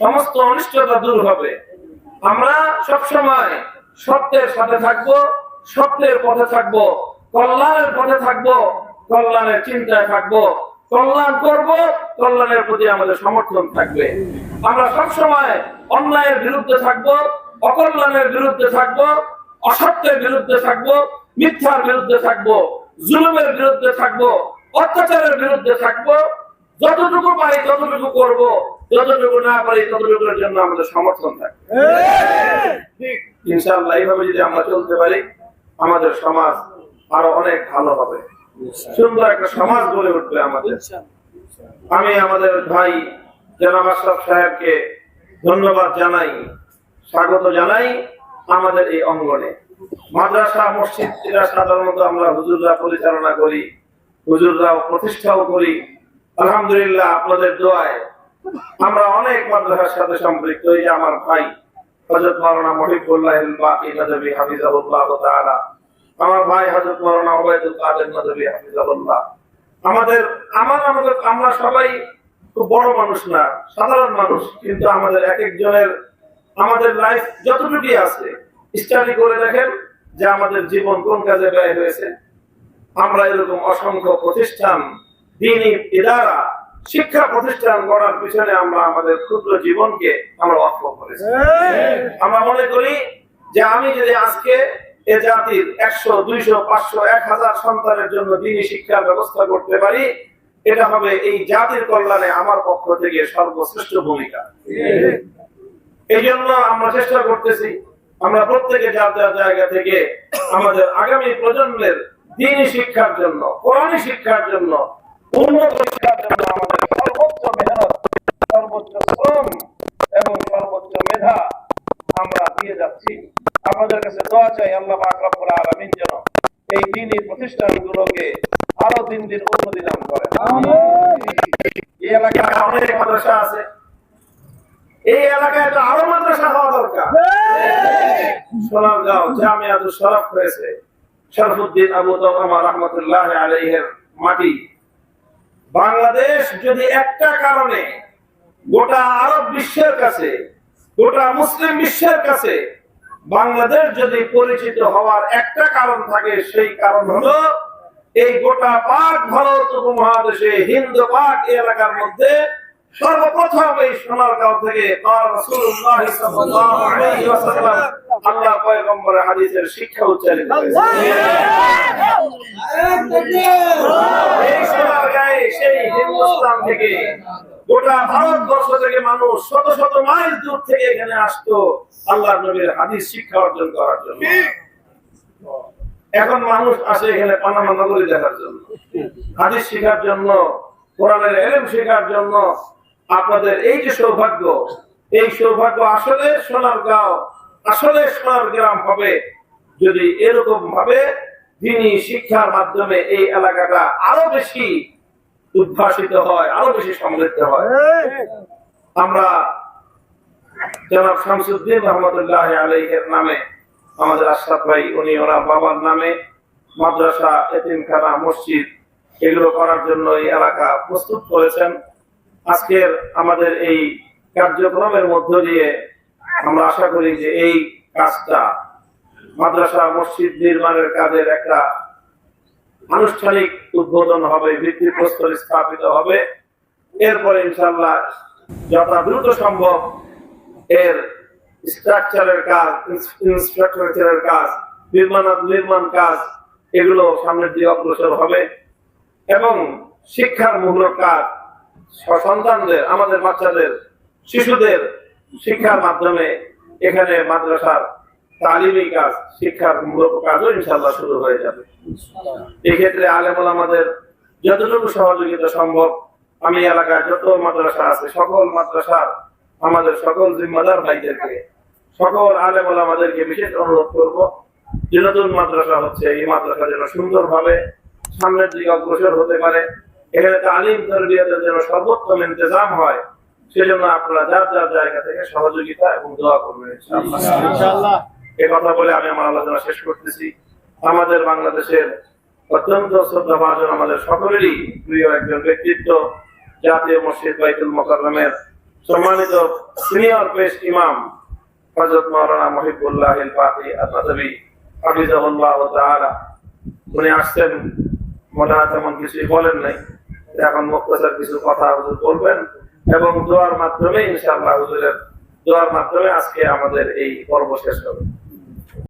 সমস্ত অনিষ্টতা দূর হবে। আমরা সবসময় সত্যের সাথে থাকব সত্যের পথে থাকব, কল্যাণের পথে থাকব, কল্যাণের চিন্তায় থাকব। কল্যাণ করব, কল্যাণের প্রতি আমাদের সমর্থন থাকবে। আমরা সবসময় অন্যায়ের বিরুদ্ধে থাকব, অকল্যাণের বিরুদ্ধে থাকব, অসত্যের বিরুদ্ধে থাকব, মিথ্যার বিরুদ্ধে থাকব, জুলুমের বিরুদ্ধে থাকব, অত্যাচারের বিরুদ্ধে থাকব। যতটুকু পারি ততটুকু করব যতটুকু না পারি ততটুকুর জন্য আমাদের সমর্থন থাকবে ঠিক। ইনশাআল্লাহ এইভাবে যদি আমরা চলতে পারি আমাদের সমাজ আরও অনেক ভালো হবে। সুন্দর একটা সমাজ গড়ে উঠবে আমাদের। আমি আমাদের ভাই জনাব আশরাফ সাহেবকে ধন্যবাদ জানাই স্বাগত জানাই আমাদের এই অঙ্গনে। মাদ্রাসা মসজিদ এরা সাধারণত আমরা হুজুররা পরিচালনা করি হুজুররাও প্রতিষ্ঠাও করি। আলহামদুলিল্লাহ আপনাদের দোয়ায় আমরা অনেক মাদ্রাসার সাথে সম্পৃক্ত। এই যে আমার ভাই হজরত মাওলানা মহিবুল্লাহ বাকি নদবী হাফিজাহুল্লাহ তাআলা, আমার ভাই হজরত মাওলানা ওবায়দুল কাদের নদবী হাফিজাহুল্লাহ। আমাদের, আমার আমাদের, আমরা সবাই খুব বড় মানুষ না, সাধারণ মানুষ, কিন্তু আমাদের এক একজনের আমাদের লাইফ যতটুকুই আছে স্টাডি করে দেখেন যে আমাদের জীবন কোন কাজে ব্যয় হয়েছে। আমরা এরকম অসংখ্য প্রতিষ্ঠান দিনই ইদারা শিক্ষা প্রতিষ্ঠান গড়ার পিছনে আমরা আমাদের ক্ষুদ্র জীবনকে আমরা অক্ষ করেছি। আমরা মনে করি যে আমি যদি আজকে এ জাতির একশো দুইশো পাঁচশো এক হাজার সন্তানের জন্য দিনই শিক্ষার ব্যবস্থা করতে পারি এটা হবে এই জাতির কল্যাণে আমার পক্ষ থেকে সর্বশ্রেষ্ঠ ভূমিকা। এই জন্য আমরা চেষ্টা করতেছি আমরা প্রত্যেকে যার যার জায়গা থেকে আমাদের আগামী প্রজন্মের দিনই শিক্ষার জন্য কোরআনী শিক্ষার জন্য উন্নত জন্য আমাদের সর্বোচ্চ মেহনত সর্বোচ্চ শ্রম এবং সর্বোচ্চ মেধা আমরা দিয়ে যাচ্ছি আপনাদের কাছে দোয়া চাই আল্লাহ পাক রব্বুল যেন এই দিনই প্রতিষ্ঠানগুলোকে আরও দিন দিন উন্নতি দান করেন এই এলাকায় অনেক মাদ্রাসা আছে এই এলাকায় তো আরও মাদ্রাসা হওয়া দরকার। সোনারগাঁও জামিয়াতুল শরফ হয়েছে শরফুদ্দিন আবু রহমতুল্লাহ আলাইহির মাটি। বাংলাদেশ যদি একটা কারণে গোটা আরব বিশ্বের কাছে, গোটা মুসলিম বিশ্বের কাছে বাংলাদেশ যদি পরিচিত হওয়ার একটা কারণ থাকে, সেই কারণ হলো এই গোটা পাক ভারত উপমহাদেশে, হিন্দু পাক এলাকার মধ্যে সর্বপ্রথম থেকে গোটা ভারতবর্ষ থেকে মানুষ শত শত মাইল দূর থেকে এখানে আসতো আল্লাহ নবীর হাদিস শিক্ষা অর্জন করার জন্য। এখন মানুষ আসে এখানে পানামা নগরী দেখার জন্য। হাদিস শেখার জন্য, কোরআনের এলেম শেখার জন্য আপনাদের এই যে সৌভাগ্য, এই সৌভাগ্য আসলে সোনার গাঁও, আসলে সোনার গ্রাম হবে। যদি এরকম ভাবে দিনী শিক্ষার মাধ্যমে এই এলাকাটা আরও বেশি উদ্ভাসিত হয়, আরও বেশি সমৃদ্ধ হয়। আমরা জনাব শামসুদ্দিন রহমতুল্লাহ আলাইহের নামে, আমাদের আশরাফ ভাই, উনি ওরা বাবার নামে মাদ্রাসা, এতিমখানা, মসজিদ, এগুলো করার জন্য এই এলাকা প্রস্তুত করেছেন। আজকের আমাদের এই কার্যক্রমের মধ্য দিয়ে আমরা আশা করি যে এই কাজটা মাদ্রাসা মসজিদ নির্মাণের কাজের একটা আনুষ্ঠানিক উদ্বোধন হবে ভিত্তিপ্রস্তর স্থাপিত হবে। এরপরে ইনশাল্লাহ যথা দ্রুত সম্ভব এর স্ট্রাকচারের কাজ, ইনস্ট্রাকচারের কাজ, নির্মাণ নির্মাণ কাজ, এগুলো সামনের দিকে অগ্রসর হবে। এবং শিক্ষার মূলক কাজ সন্তানদের, আমাদের বাচ্চাদের, শিশুদের শিক্ষার মাধ্যমে এখানে মাদ্রাসার তালিমি কাজ, শিক্ষার মূলক কাজও ইনশাল্লাহ শুরু হয়ে যাবে। এক্ষেত্রে আলেমুল আমাদের যতটুকু সহযোগিতা সম্ভব, আমি এলাকার যত মাদ্রাসা আছে, সকল মাদ্রাসার আমাদের সকল জিম্মাদার ভাইদেরকে, সকল আলেমুল আমাদেরকে বিশেষ অনুরোধ করব, যে নতুন মাদ্রাসা হচ্ছে, এই মাদ্রাসা যেন সুন্দরভাবে সামনের দিকে অগ্রসর হতে পারে। এখানে তালিম তরবিয়তের যেন সর্বোত্তম ইন্তজাম হয়। সেজন্য আপনারা যার যার জায়গা থেকে সহযোগিতা এবং দোয়া করবেন ইনশাআল্লাহ। এ কথা বলে আমি আমার আলোচনা শেষ করতেছি। আমাদের বাংলাদেশের অত্যন্ত শ্রদ্ধাভাজন আমাদের সকলেরই প্রিয় একজন ব্যক্তিত্ব জাতীয় মসজিদ বাইতুল মোকাররমের সম্মানিত সিনিয়র পেশ ইমাম হজরত মৌলানা মহিবুল্লাহ পাকি আতাদবি হাফিজাহুল্লাহ তাআলা। উনি আসছেন মনে হয় তেমন কিছুই বলেন নাই। এখন মুক্তার কিছু কথা হুজুর বলবেন এবং দোয়ার মাধ্যমে ইনশাআল্লাহ হুজুরের দোয়ার মাধ্যমে আজকে আমাদের এই পর্ব শেষ হবে।